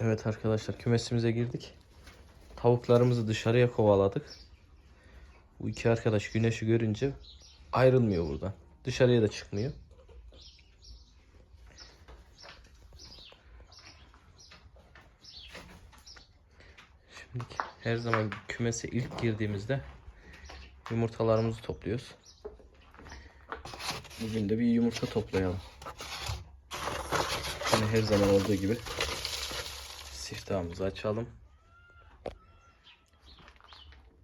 Evet arkadaşlar kümesimize girdik. Tavuklarımızı dışarıya kovaladık. Bu iki arkadaş güneşi görünce ayrılmıyor buradan. Dışarıya da çıkmıyor. Şimdi her zaman kümese ilk girdiğimizde yumurtalarımızı topluyoruz. Bugün de bir yumurta toplayalım. Hani her zaman olduğu gibi siftahımızı açalım.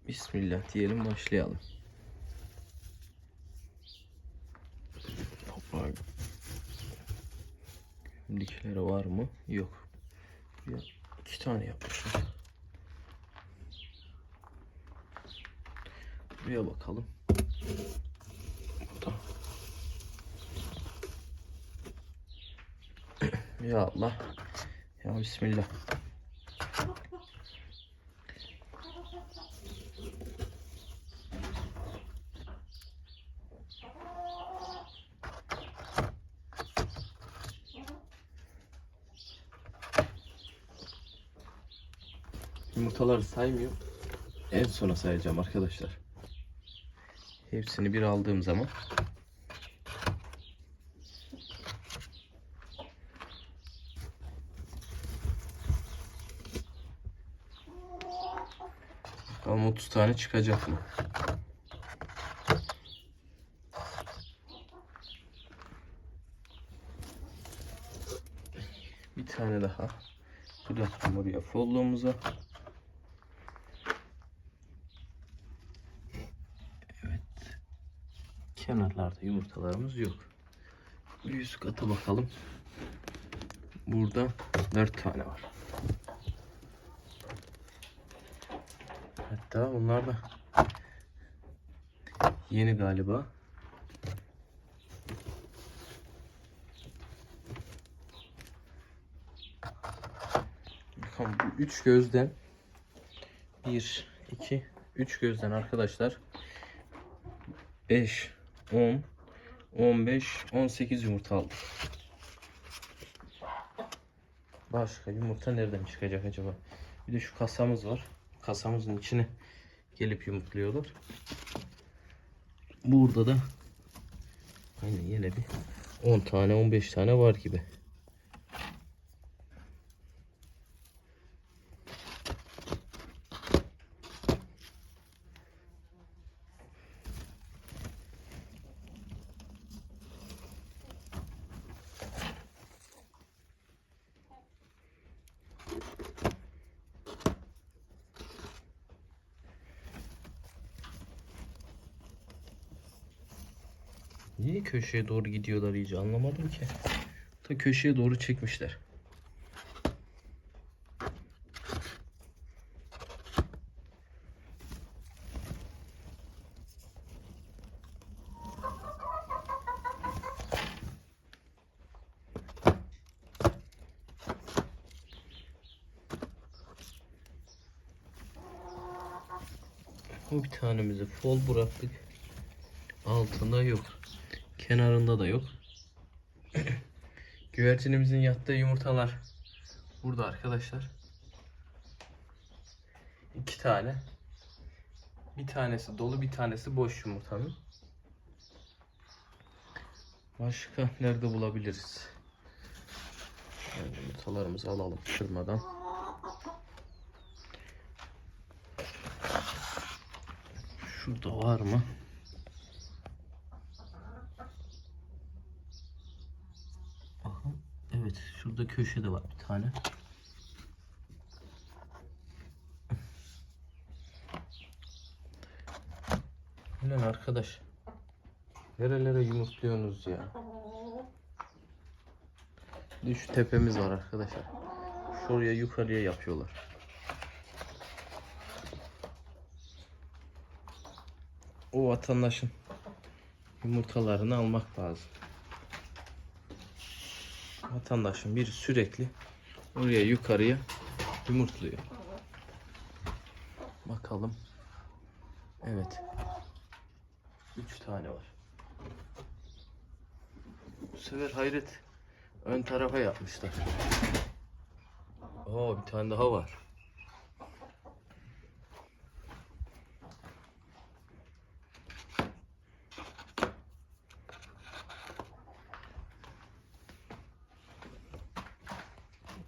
Bismillah diyelim başlayalım. Toprağa Gömdikleri var mı? Yok. Ya, iki tane yapmışlar. Buraya bakalım. Ya Allah. Ya Bismillah. Yumurtaları saymıyor. En sona sayacağım arkadaşlar. Hepsini bir aldığım zaman Bakalım 30 tane çıkacak mı? Bir tane daha. Bıraktım oraya folluğumuza. Kenarlarda yumurtalarımız yok. Bir üst kata bakalım. Burada 4 tane var. Hatta bunlar da yeni galiba. Bakın bu üç gözden bir, iki, üç gözden arkadaşlar 5, 10, 15, 18 yumurta aldık. Başka yumurta nereden çıkacak acaba? Bir de şu kasamız var. Kasamızın içine gelip yumurtluyorlar. Burada da aynen yine bir 10 tane 15 tane var gibi. Niye köşeye doğru gidiyorlar iyice anlamadım ki. Ta köşeye doğru çekmişler. Bir tanemizi fol bıraktık. Altında yok. Kenarında da yok. Güvercinimizin yattığı yumurtalar burada arkadaşlar. İki tane. Bir tanesi dolu, bir tanesi boş yumurtanın. Başka nerede bulabiliriz? Yani yumurtalarımızı alalım kırmadan. Şurada var mı? Evet şurada köşede var bir tane. Ulan arkadaş. Nerelere yumurtluyorsunuz ya? Bir şu tepemiz var arkadaşlar. Şuraya yukarıya yapıyorlar. O vatandaşın yumurtalarını almak lazım. Vatandaşın biri sürekli oraya yukarıya yumurtluyor. Bakalım. Evet. Üç tane var. Bu sefer hayret ön tarafa yapmışlar. Oo bir tane daha var.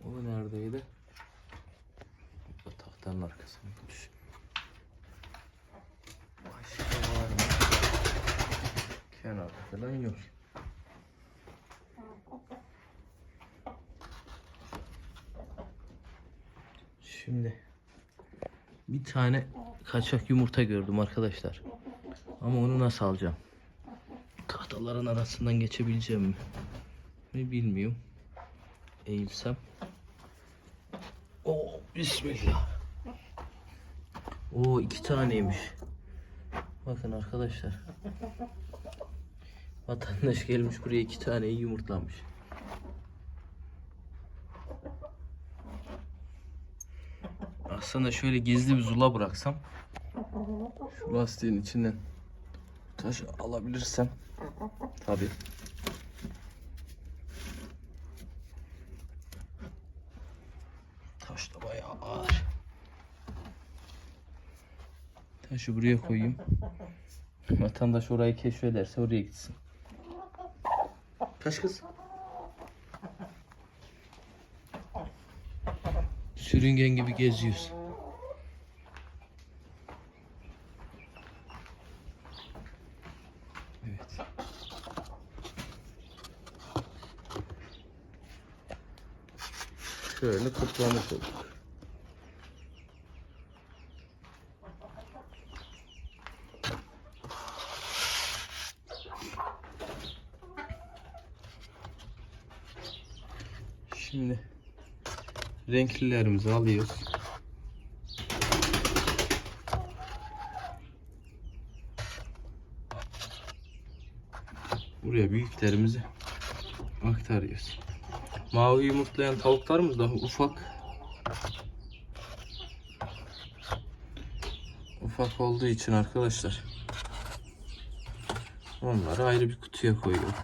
O neredeydi? Bu tahtanın arkasındaymış. Başka var mı? Kenarda falan yok. Şimdi bir tane kaçak yumurta gördüm arkadaşlar. Ama onu nasıl alacağım? Tahtaların arasından geçebileceğim mi? Mi bilmiyorum. Eğilsem. Oo bismillah. Oo iki taneymiş. Bakın arkadaşlar. Vatandaş gelmiş buraya iki taneyi yumurtlamış. Aslında şöyle gizli bir zula bıraksam şu lastiğin içinden taş alabilirsem tabi. Taş da bayağı ağır. Taşı buraya koyayım. Vatandaş orayı keşfederse oraya gitsin. Kaç kız? Sürüngen gibi geziyoruz. Evet. Şöyle toplamış olduk. Şimdi renklilerimizi alıyoruz. Buraya büyüklerimizi aktarıyoruz. Mavi yumurtlayan tavuklarımız daha ufak. Ufak olduğu için arkadaşlar onları ayrı bir kutuya koyuyorum.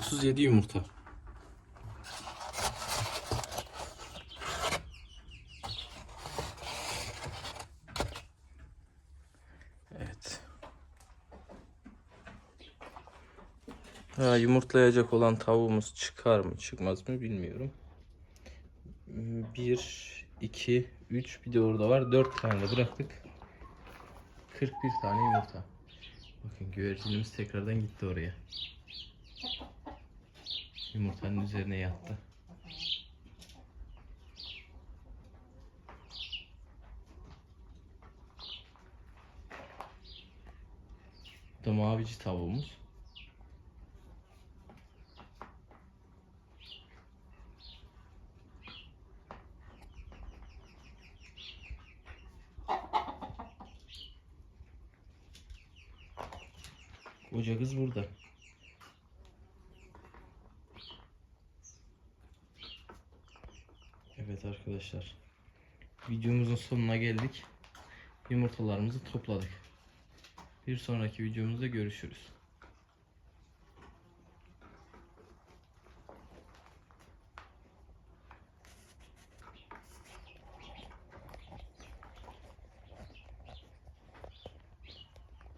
Otuz yedi yumurta. Evet. Ha, yumurtlayacak olan tavuğumuz çıkar mı çıkmaz mı bilmiyorum. 1, 2, 3 bir de orada var. 4 tane bıraktık. 41 tane yumurta. Bakın güvercinimiz tekrardan gitti oraya. Yumurtanın üzerine yattı. Bu da mavici tavuğumuz. Koca kız burada. Evet arkadaşlar. Videomuzun sonuna geldik. Yumurtalarımızı topladık. Bir sonraki videomuzda görüşürüz.